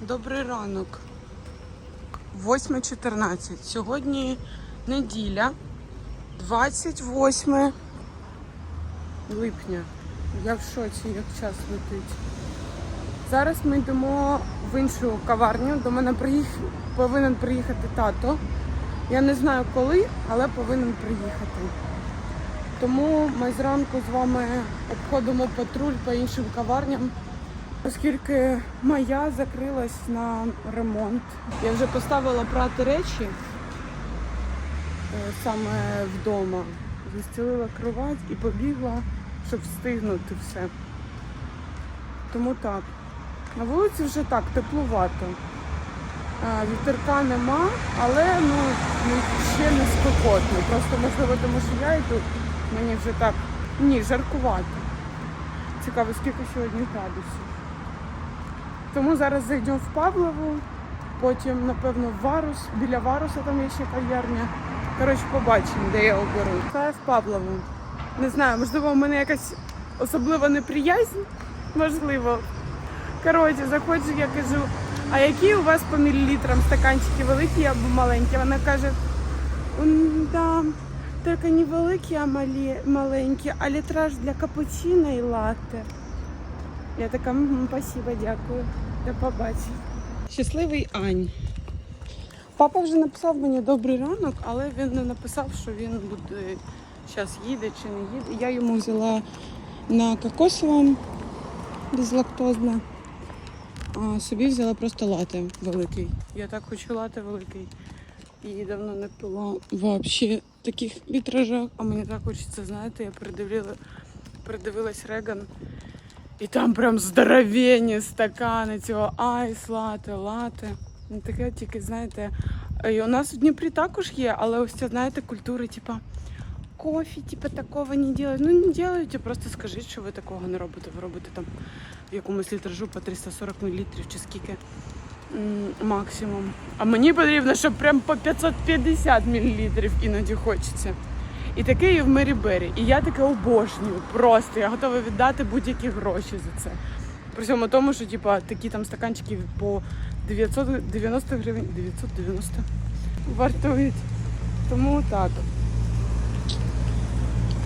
Добрий ранок. 8.14. Сьогодні неділя, 28 липня. Я в шоці, як час летить. Зараз ми йдемо в іншу каварню. До мене приїх... повинен приїхати тато. Я не знаю коли, але повинен приїхати. Тому ми зранку з вами обходимо патруль по іншим каварням, оскільки моя закрилась на ремонт. Я вже поставила прати речі е, саме вдома, застелила кровать і побігла, щоб встигнути все. Тому так. На вулиці вже так, теплувато. Вітерка нема, але ну, ну, ще не спекотно. Просто можливо, тому що я йду, мені вже так. Ні, жаркувато. Цікаво, скільки сьогодні градусів. Тому зараз зайдемо в Павлову, потім, напевно, в Варус. Біля Варуса там є ще кав'ярня. Коротше, побачимо, де я оберу. Це в Павлову. Не знаю, можливо, у мене якась особлива неприязнь. Можливо. Коротше, заходжу, я кажу, а які у вас по мілілітрам стаканчики великі або маленькі? Вона каже, «М, да, тільки не великі, а малі, маленькі, а літраж для капучино і латте. Я така, спасибо, дякую. До побачення. Щасливий Ань. Папа вже написав мені добрий ранок, але він не написав, що він буде зараз їде чи не їде. Я йому взяла на кокосовому безлактозне. А собі взяла просто лате великий. Я так хочу лате великий. І давно не пила взагалі таких вітражах. А мені так хочеться, знаєте, я передивила, передивилась Реган. І там прям здоровенні стакани цього айс, лате, лате. Ну, таке тільки, знаєте, і у нас в Дніпрі також є, але ось ця, знаєте, культури, типа кофе, типа такого не делают. Ну не делайте, просто скажіть, що ви такого не робите. Ви робите там в якомусь літражу по 340 мл чи скільки максимум. А мені потрібно, щоб прям по 550 мл іноді хочеться. І таке і в Мері Бері. І я таке обожнюю. Просто я готова віддати будь-які гроші за це. При цьому тому, що типа такі там стаканчики по 990 гривень, 990 вартують. Тому так.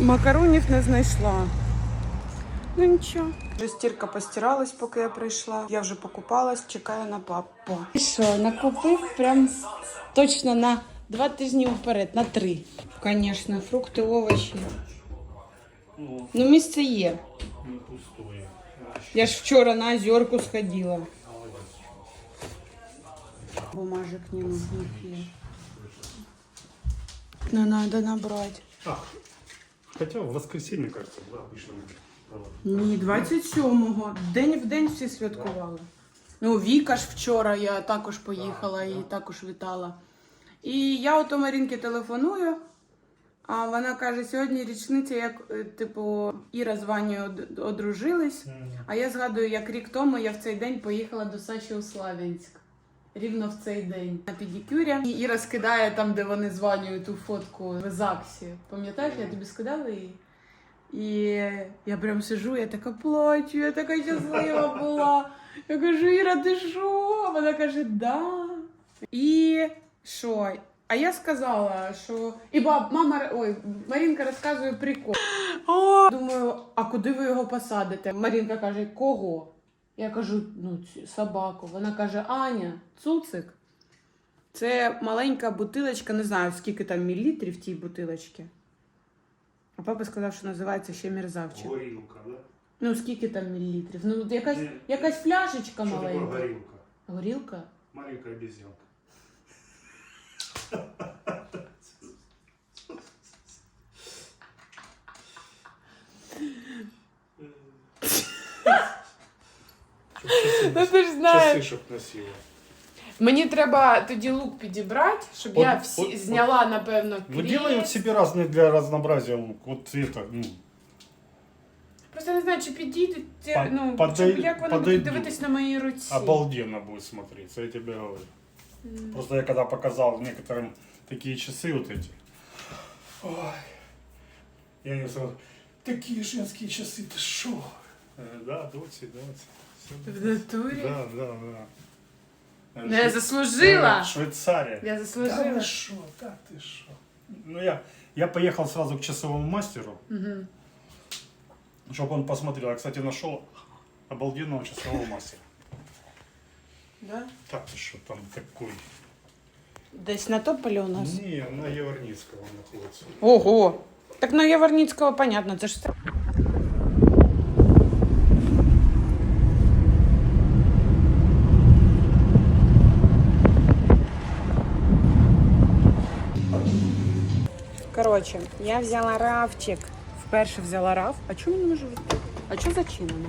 Макаронів не знайшла. Ну нічого. Вже стірка постиралась, поки я прийшла. Я вже покупалась, чекаю на папу. І що, накупив прям точно на два тижні вперед, на три. Звісно, фрукти, овочі. Ну, місце є. Не пустое. Я ж вчора на озерку сходила. Бумажек не нужных є. Не надо набрать. А, хотя в воскресенье, кажется, да, обычно. было. Ні, 27-го. День в день всі святкували. Ну, Віка ж вчора я також поїхала і також вітала. І я ото Марінки телефоную, а вона каже, сьогодні річниця, як е, типу Іра з Ванею од- одружились. А я згадую, як рік тому я в цей день поїхала до Саші у Славянськ. Рівно в цей день на педикюрі. І Іра скидає там, де вони званюють ту фотку в ЗАГСі. Пам'ятаєш, я тобі скидала її? І я прям сижу, я така плачу, я така щаслива була. Я кажу, Іра, ти що? Вона каже, да. І що? А я сказала, що. І баб, мама, ой, Марінка розказує прикол. О, думаю, а куди ви його посадите? Марінка каже, кого? Я кажу, ну, собаку. Вона каже, Аня, цуцик. Це маленька бутилочка, не знаю, скільки там мілілітрів в тій бутилочці. А папа сказав, що називається ще мерзавчик. Горилка, да? Ну, скільки там мілілітрів? Ну, якась, якась пляшечка маленька. горилка? Горілка? Маленькая обезьянка. Ну ти ж Часы, чтоб носила. Мені треба тоді лук підібрати, щоб От- я всі от- зняла, напевно, Ну, делай вот себе разные для разнообразия лук. Вот это, ну, Просто не знаю, чи підійдуть, ці- По- ну, подай- чи, як вони подойду. будуть дивитись на моїй руці. обалденно будет смотреться, я тебе говорю. Просто я когда показал некоторым такие часы вот эти, ой, я ей сразу, такие женские часы, ты шо? Э, Да, доти, доти. В натурі? Да, да, да. Ну, я заслужила. Э, Швейцария. Я Да заслужила. ты шо, да ты шо. Ну я, я поехал сразу к часовому мастеру, Угу. чтобы он посмотрел. Я, кстати, нашел обалденного часового мастера. Да? Так ты что там такой? Десь на тополі у нас. Не, на Яворницкого он находится. Ого. Так на Яворницького понятно, це ж. Коротше, я взяла рафчик. Вперше взяла раф. А чому не можу відкрити? А чого зачинено?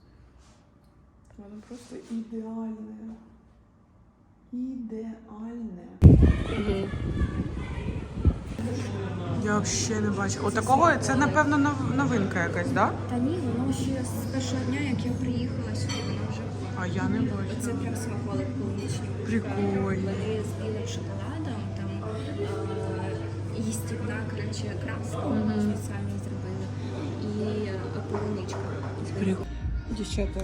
Воно просто ідеальне. Ідеальне. Я взагалі не бачу. Отакого це, напевно, нов- новинка якась, так? Да? Та ні, воно ще з першого дня, як я приїхала сюди, воно вже А я не бачу. Оце прям смаколик полуничний. Прикольно. Вони з білим шоколадом, там е, їстівна, коротше, краска спеціально зробили. І е, полуничка. Дівчата,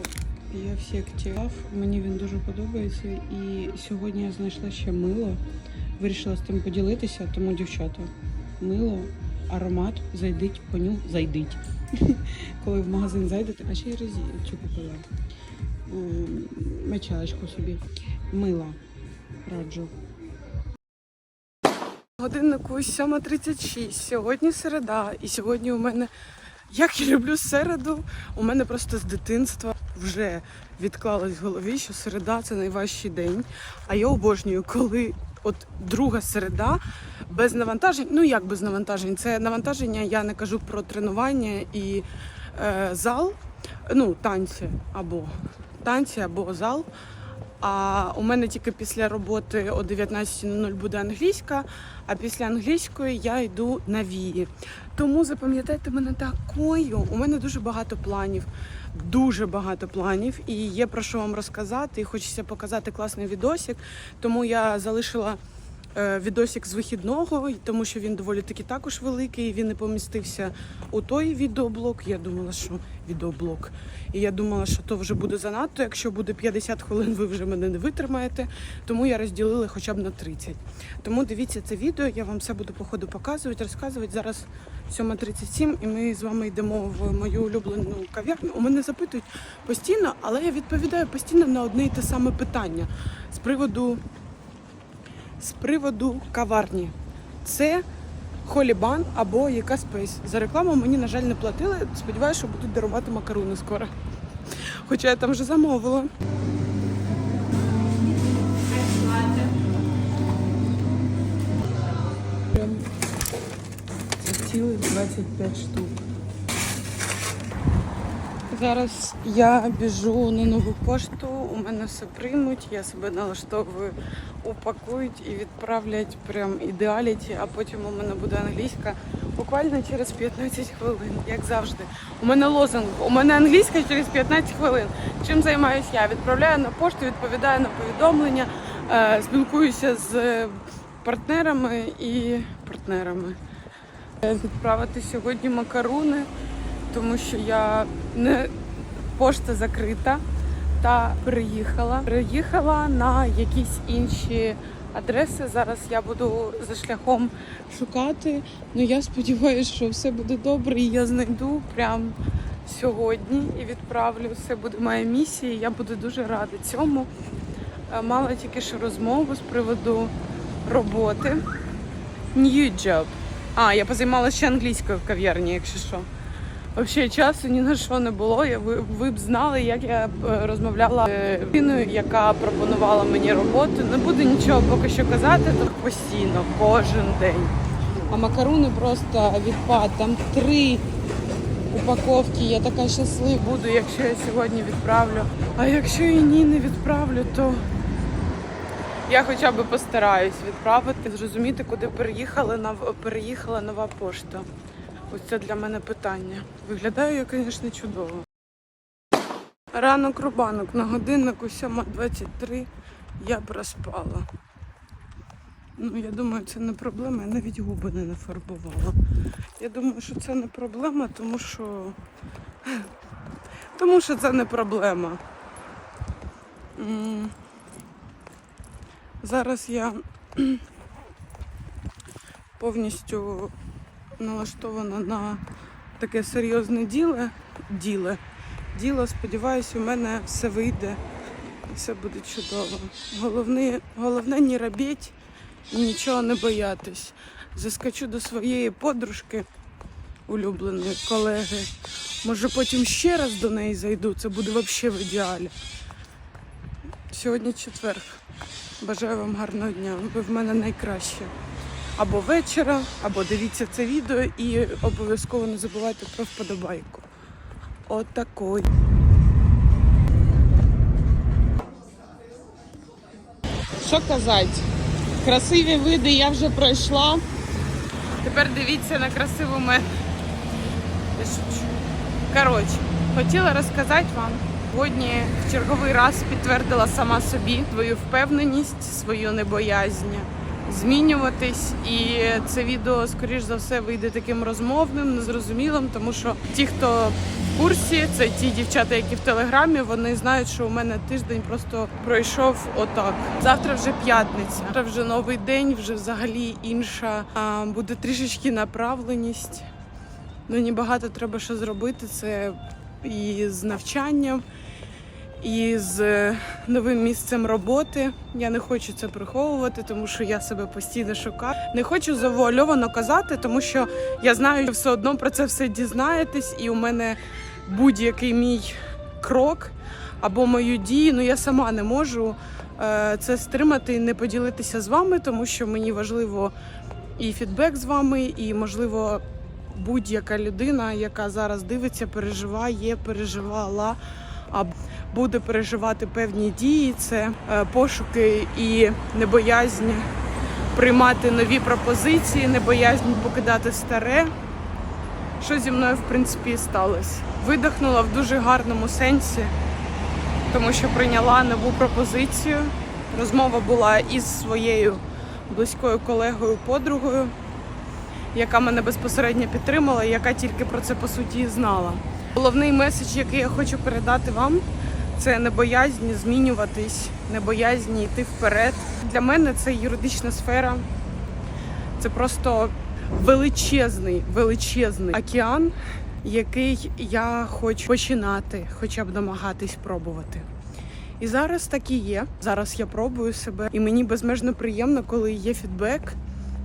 я всі активав, мені він дуже подобається. І сьогодні я знайшла ще мило. Вирішила з тим поділитися, тому дівчата, мило, аромат, зайдіть, поню, зайдіть. Коли в магазин зайдете, а ще й цю купила. Мечалочку собі. Мило. Раджу. Годиннику 7.36. Сьогодні середа. І сьогодні у мене, як я люблю середу, у мене просто з дитинства вже відклалось в голові, що середа це найважчий день. А я обожнюю, коли от друга середа без навантажень. Ну як без навантажень? Це навантаження, я не кажу про тренування і е, зал, ну, танці або танці або зал. А у мене тільки після роботи о 19.00 буде англійська, а після англійської я йду на вії. Тому запам'ятайте мене такою. У мене дуже багато планів, дуже багато планів, і є про що вам розказати. І хочеться показати класний відосик. Тому я залишила відосик з вихідного, тому що він доволі таки також великий. Він не помістився у той відеоблог. Я думала, що відеоблог. І я думала, що то вже буде занадто. Якщо буде 50 хвилин, ви вже мене не витримаєте. Тому я розділила хоча б на 30. Тому дивіться це відео, я вам все буду по ходу показувати, розказувати. Зараз 7.37 і ми з вами йдемо в мою улюблену кав'ярню. У мене запитують постійно, але я відповідаю постійно на одне і те саме питання з приводу, з приводу каварні. Це Холібан або яка спейс. За рекламу мені, на жаль, не платили. Сподіваюся, що будуть дарувати макаруни скоро. Хоча я там вже замовила. Це цілих 25 штук. Зараз я біжу на нову пошту, у мене все приймуть, я себе налаштовую, упакують і відправлять прям ідеаліті, а потім у мене буде англійська буквально через 15 хвилин, як завжди. У мене лозунг, у мене англійська через 15 хвилин. Чим займаюся я? Відправляю на пошту, відповідаю на повідомлення, е, спілкуюся з партнерами і партнерами. Е, Відправити сьогодні макаруни тому що я не пошта закрита та переїхала. Переїхала на якісь інші адреси. Зараз я буду за шляхом шукати. Ну я сподіваюся, що все буде добре, і я знайду прям сьогодні і відправлю. Це буде моя місія. Я буду дуже рада цьому. Е, Мала тільки що розмову з приводу роботи. New job. А, я позаймалася ще англійською в кав'ярні, якщо що. Взагалі часу ні на що не було. Я ви, ви б знали, як я е, розмовляла з людиною, яка пропонувала мені роботу. Не буду нічого поки що казати, то постійно, кожен день. А макаруни просто відпад. Там три упаковки. Я така щаслива буду, якщо я сьогодні відправлю. А якщо і ні, не відправлю, то я хоча б постараюсь відправити, зрозуміти, куди переїхала, нов- переїхала нова пошта. Ось це для мене питання. Виглядаю я, звісно, чудово. Ранок рубанок на годиннику 7.23 я проспала. Ну, я думаю, це не проблема, я навіть губи не нафарбувала. Я думаю, що це не проблема, тому що. Тому що це не проблема. Зараз я повністю налаштована на таке серйозне діло. Діло. Діло, сподіваюся, у мене все вийде. Все буде чудово. Головне, головне не робіть і нічого не боятись. Заскочу до своєї подружки, улюбленої колеги. Може потім ще раз до неї зайду. Це буде взагалі в ідеалі. Сьогодні четверг. Бажаю вам гарного дня. Ви в мене найкраще. Або вечора, або дивіться це відео і обов'язково не забувайте про вподобайку. Отакой. Що казати? Красиві види я вже пройшла. Тепер дивіться на красиву мене. Я шучу. Коротше, хотіла розказати вам. Сьогодні в черговий раз підтвердила сама собі свою впевненість, свою небоязнь змінюватись. І це відео, скоріш за все, вийде таким розмовним, незрозумілим, тому що ті, хто в курсі, це ті дівчата, які в телеграмі, вони знають, що у мене тиждень просто пройшов отак. Завтра вже п'ятниця, завтра вже новий день, вже взагалі інша. А, буде трішечки направленість. Ну, небагато треба що зробити. Це і з навчанням, і з е, новим місцем роботи. Я не хочу це приховувати, тому що я себе постійно шукаю. Не хочу завуальовано казати, тому що я знаю, що все одно про це все дізнаєтесь, і у мене будь-який мій крок або мою дію, ну я сама не можу е, це стримати і не поділитися з вами, тому що мені важливо і фідбек з вами, і можливо будь-яка людина, яка зараз дивиться, переживає, переживала, буде переживати певні дії. Це е, пошуки і небоязнь приймати нові пропозиції, небоязнь покидати старе. Що зі мною, в принципі, сталося. Видихнула в дуже гарному сенсі, тому що прийняла нову пропозицію. Розмова була із своєю близькою колегою, подругою яка мене безпосередньо підтримала, яка тільки про це по суті знала. Головний меседж, який я хочу передати вам, це не боязнь змінюватись, не боязнь йти вперед. Для мене це юридична сфера. Це просто величезний, величезний океан, який я хочу починати, хоча б намагатись пробувати. І зараз так і є. Зараз я пробую себе, і мені безмежно приємно, коли є фідбек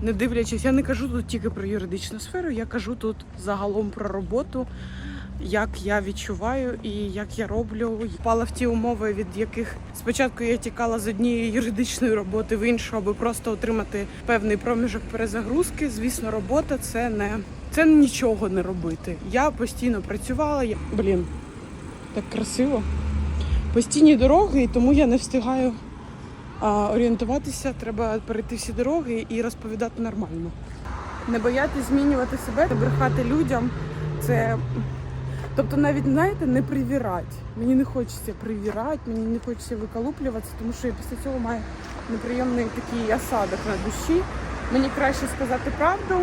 не дивлячись, я не кажу тут тільки про юридичну сферу, я кажу тут загалом про роботу, як я відчуваю і як я роблю. Впала в ті умови, від яких спочатку я тікала з однієї юридичної роботи в іншу, аби просто отримати певний проміжок перезагрузки. Звісно, робота це не це нічого не робити. Я постійно працювала. Я... Блін, так красиво. Постійні дороги, і тому я не встигаю а, орієнтуватися, треба перейти всі дороги і розповідати нормально. Не боятися змінювати себе, не брехати людям. Це тобто навіть знаєте, не привірати. Мені не хочеться привірати, мені не хочеться виколуплюватися, тому що я після цього маю неприємний такий осадок на душі. Мені краще сказати правду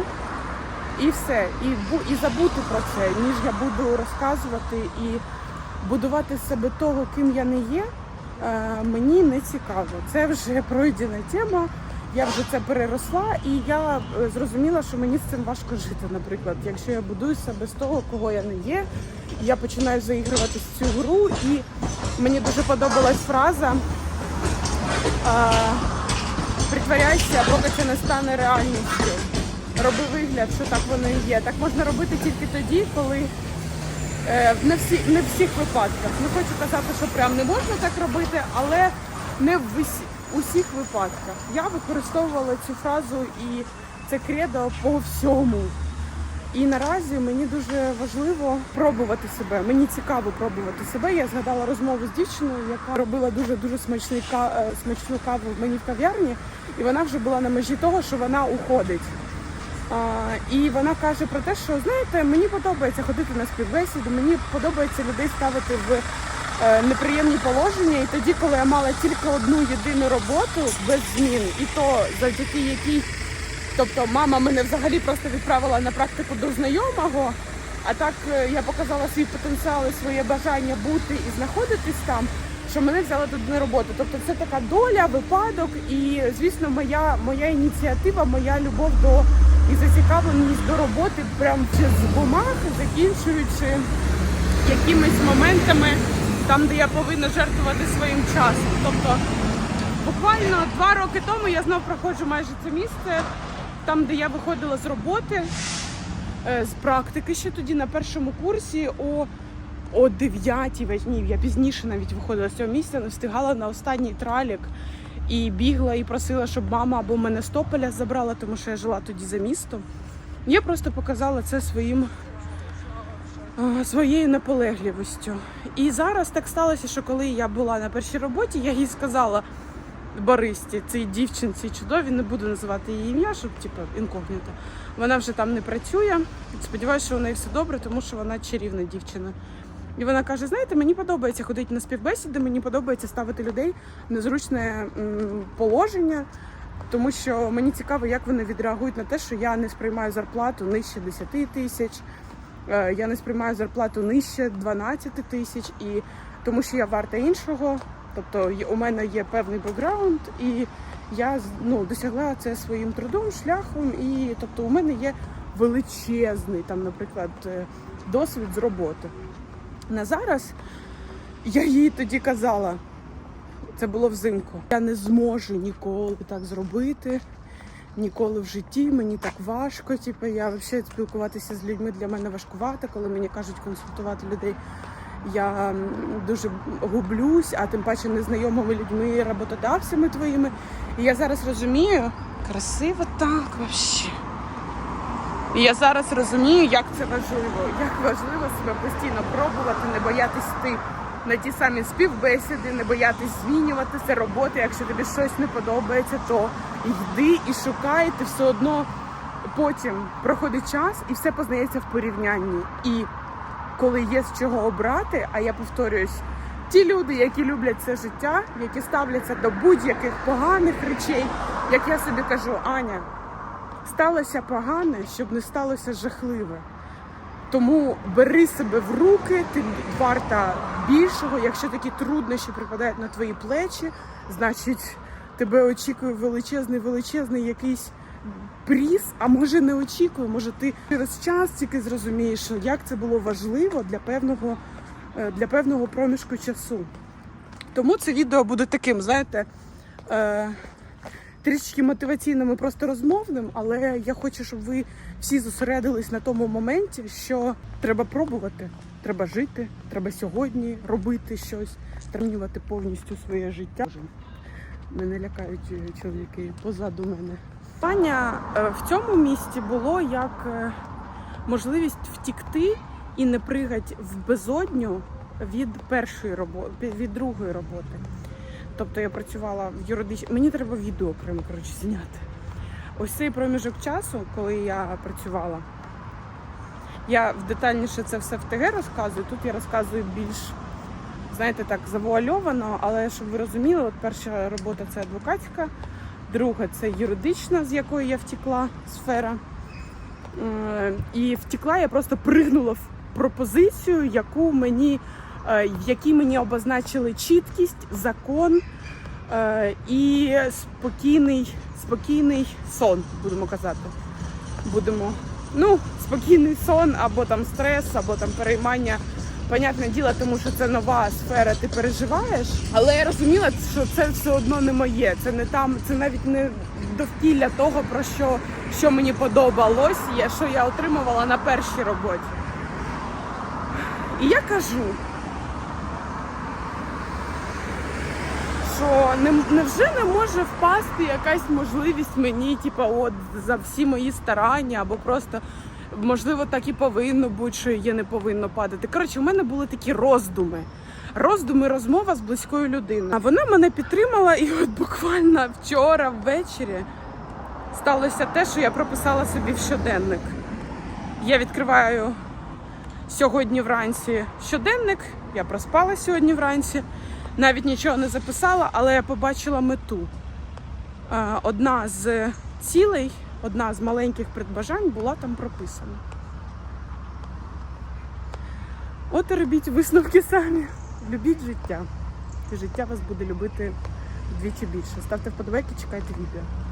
і все. І, і забути про це, ніж я буду розказувати і будувати себе того, ким я не є. Е, мені не цікаво. Це вже пройдена тема. Я вже це переросла, і я е, зрозуміла, що мені з цим важко жити. Наприклад, якщо я будую себе з того, кого я не є, я починаю заігрувати цю гру, і мені дуже подобалась фраза. е, Притворяйся, поки це не стане реальністю. Роби вигляд, що так воно і є. Так можна робити тільки тоді, коли Е, Не всі не в всіх випадках. Не хочу казати, що прям не можна так робити, але не в усіх випадках. Я використовувала цю фразу і це кредо по всьому. І наразі мені дуже важливо пробувати себе. Мені цікаво пробувати себе. Я згадала розмову з дівчиною, яка робила дуже дуже смачний е, смачну каву мені в кав'ярні, і вона вже була на межі того, що вона уходить. А, і вона каже про те, що знаєте, мені подобається ходити на співбесіду, мені подобається людей ставити в е, неприємні положення. І тоді, коли я мала тільки одну єдину роботу без змін, і то завдяки якій, тобто мама мене взагалі просто відправила на практику до знайомого. А так е, я показала свій потенціал і своє бажання бути і знаходитись там, що мене взяли туди на роботу. Тобто це така доля, випадок, і звісно, моя, моя ініціатива, моя любов до і зацікавленість до роботи, прям з бумаг, закінчуючи якимись моментами там, де я повинна жертвувати своїм часом. Тобто, буквально два роки тому я знов проходжу майже це місце, там, де я виходила з роботи, е, з практики ще тоді на першому курсі о, о 9 ні, я пізніше навіть виходила з цього місця, не встигала на останній тралік і бігла і просила, щоб мама або мене з Тополя забрала, тому що я жила тоді за містом. Я просто показала це своїм е, своєю наполегливістю. І зараз так сталося, що коли я була на першій роботі, я їй сказала Бористі, цій дівчинці чудові, не буду називати її ім'я, щоб типу, інкогніто. Вона вже там не працює. Сподіваюся, що у неї все добре, тому що вона чарівна дівчина. І вона каже: знаєте, мені подобається ходити на співбесіди, мені подобається ставити людей в незручне положення, тому що мені цікаво, як вони відреагують на те, що я не сприймаю зарплату нижче 10 тисяч, е, я не сприймаю зарплату нижче 12 тисяч, і тому що я варта іншого. Тобто у мене є певний бекграунд, і я ну, досягла це своїм трудом, шляхом. І тобто у мене є величезний там, наприклад, е, досвід з роботи. На зараз я їй тоді казала, це було взимку. Я не зможу ніколи так зробити, ніколи в житті. Мені так важко. Типу, я взагалі спілкуватися з людьми для мене важкувато, коли мені кажуть консультувати людей. Я дуже гублюсь, а тим паче незнайомими людьми, роботодавцями твоїми. І я зараз розумію, красиво так взагалі. І я зараз розумію, як це важливо, як важливо себе постійно пробувати, не боятись йти на ті самі співбесіди, не боятись змінюватися роботи. Якщо тобі щось не подобається, то йди і шукай, ти все одно потім проходить час і все познається в порівнянні. І коли є з чого обрати, а я повторююсь, ті люди, які люблять це життя, які ставляться до будь-яких поганих речей, як я собі кажу, Аня сталося погане, щоб не сталося жахливе. Тому бери себе в руки, ти варта більшого. Якщо такі труднощі припадають на твої плечі, значить тебе очікує величезний, величезний якийсь пріз, а може не очікує, може ти через час тільки зрозумієш, що як це було важливо для певного, е, для певного проміжку часу. Тому це відео буде таким, знаєте, е, трішки мотиваційним і просто розмовним, але я хочу, щоб ви всі зосередились на тому моменті, що треба пробувати, треба жити, треба сьогодні робити щось, змінювати повністю своє життя. Мене лякають е, чоловіки позаду мене. Питання е, в цьому місті було як е, можливість втікти і не пригати в безодню від першої роботи, від другої роботи. Тобто я працювала в юридичній. Мені треба відео прямо коротше зняти. Ось цей проміжок часу, коли я працювала. Я детальніше це все в ТГ розказую. Тут я розказую більш, знаєте, так, завуальовано, але щоб ви розуміли, от перша робота це адвокатська, друга це юридична, з якої я втекла сфера. Е, І втекла, я просто пригнула в пропозицію, яку мені, е, в якій мені обозначили чіткість, закон е, і спокійний, спокійний сон, будемо казати. Будемо, ну, спокійний сон, або там стрес, або там переймання. Понятне діло, тому що це нова сфера, ти переживаєш. Але я розуміла, що це все одно не моє. Це не там, це навіть не довкілля того, про що, що мені подобалось, що я отримувала на першій роботі. І я кажу, що не, невже не може впасти якась можливість мені, типу, от за всі мої старання, або просто можливо, так і повинно бути, що її не повинно падати. Коротше, у мене були такі роздуми. Роздуми, розмова з близькою людиною. А вона мене підтримала, і от буквально вчора ввечері сталося те, що я прописала собі в щоденник. Я відкриваю сьогодні вранці щоденник. Я проспала сьогодні вранці, навіть нічого не записала, але я побачила мету. Е, Одна з цілей, одна з маленьких придбажань була там прописана. От і робіть висновки самі. Любіть життя. І життя вас буде любити вдвічі більше. Ставте вподобайки, чекайте відео.